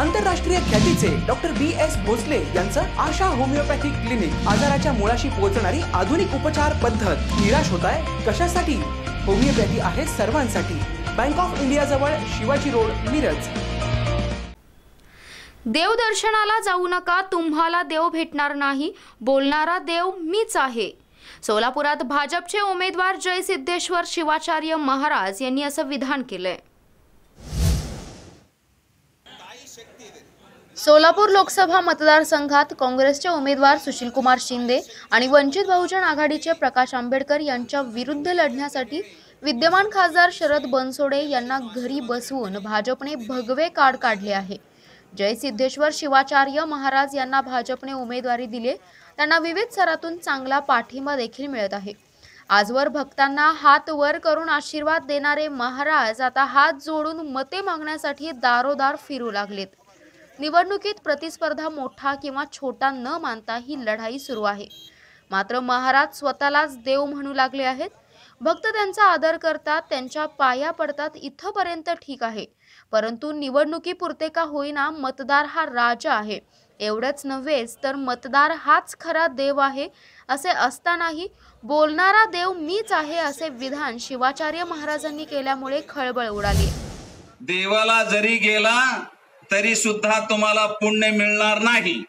आंतरराष्ट्रीय ख्यातीचे doctor B S Bhosale यांचं आशा होमिओपॅथिक क्लिनिक आजाराच्या मुळाशी पोहोचणारी आधुनिक उपचार पद्धत. निराश होत आहे कशासाठी? होमिओपॅथी आहे सर्वांसाठी. बँक ऑफ इंडिया जवळ शिवाजी रोड मिरज. देवदर्शनाला जाऊ नका तुम्हाला देव भेटणार नाही. बोलणारा देव मीच आहे. सोलापुरात भाजपचे उमेदवार जय सिद्धेश्वर शिवाचार्य महाराज यांनी असं विधान केलंय. सोलापूर लोकसभा मतदारसंघात काँग्रेसचे उमेदवार सुशीलकुमार शिंदे आणि वंचित बहुजन आघाडीचे प्रकाश आंबेडकर यांच्या विरुद्ध लढण्यासाठी विद्यमान खासदार शरद बनसोडे यांना घरी बसवून भाजपने भगवे कार्ड काढले आहे. जय सिद्धेश्वर शिवाचार्य महाराज यांना भाजपने उमेदवारी दिले त्यांना विविध स्तरातून चांगला पाठिंबा देखील मिळत आहे. आजवर भक्तांना हात वर करून आशीर्वाद देणारे महाराज आता हात जोडून मते मागण्यासाठी दारोदार फिरू लागलेत. निवडणुकीत प्रतिस्पर्धा मोठा किंवा छोटा न मानता ही लढाई सुरू आहे. मात्र महाराज स्वतःलाच देव म्हणू लागले आहेत. भक्त त्यांचा आदर करतात त्यांच्या पाया पडतात इथंपर्यंत ठीक आहे. परंतु निवडणुकीपुरते का होईना मतदार हा राजा आहे. एवढंच नव्हेच तर मतदार हाच खरा देव आहे असे असतानाही बोलणारा देव मीच आहे असे विधान शिवाचार्य महाराजांनी केल्यामुळे खळबळ उडाली. देवाला जरी गेला तरी सुद्धा तुम्हाला पुण्य मिळणार नाही.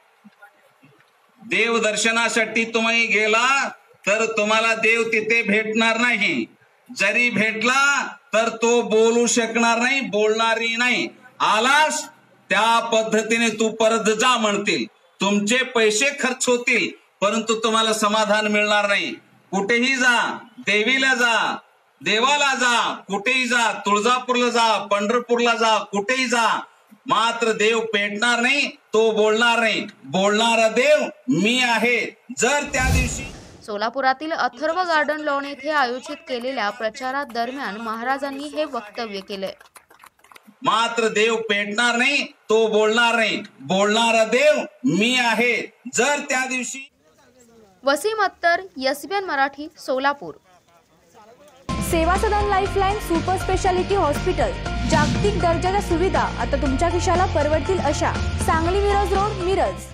देव दर्शनासाठी तुम्ही गेला तर तुम्हाला देव तिथे भेटणार नाही. जरी भेटला तर तो बोलू शकणार नाही बोलणारही नाही. आलास त्या पद्धतीने तू परत जा म्हणतील. तुमचे पैसे खर्च होतील परंतु तुम्हाला समाधान मिळणार नाही. कुठेही जा देवीला जा देवाला जा कुठेही जा तुळजापूरला जा पंढरपूरला जा कुठेही जा. मात्र देव पेटणार नाही तो बोलणार नाही. बोलणारा देव मी आहे. जर त्या दिवशी सोलापुरातील अथर्व गार्डन लॉन येथे आयोजित केलेल्या प्रचारादरम्यान महाराजांनी हे वक्तव्य केलंय मात्र देव पेटणार नाही तो बोलणार नाही. बोलणारा देव मी आहे. जर त्या दिवशी वसीम अत्तर SBN Marathi Solapur. Seva Sadan Lifeline super speciality hospital. जागतिक दर्जाच्या सुविधा आता तुमच्या खिशाला परवडतील अशा सांगली मिरज रोड मिरज.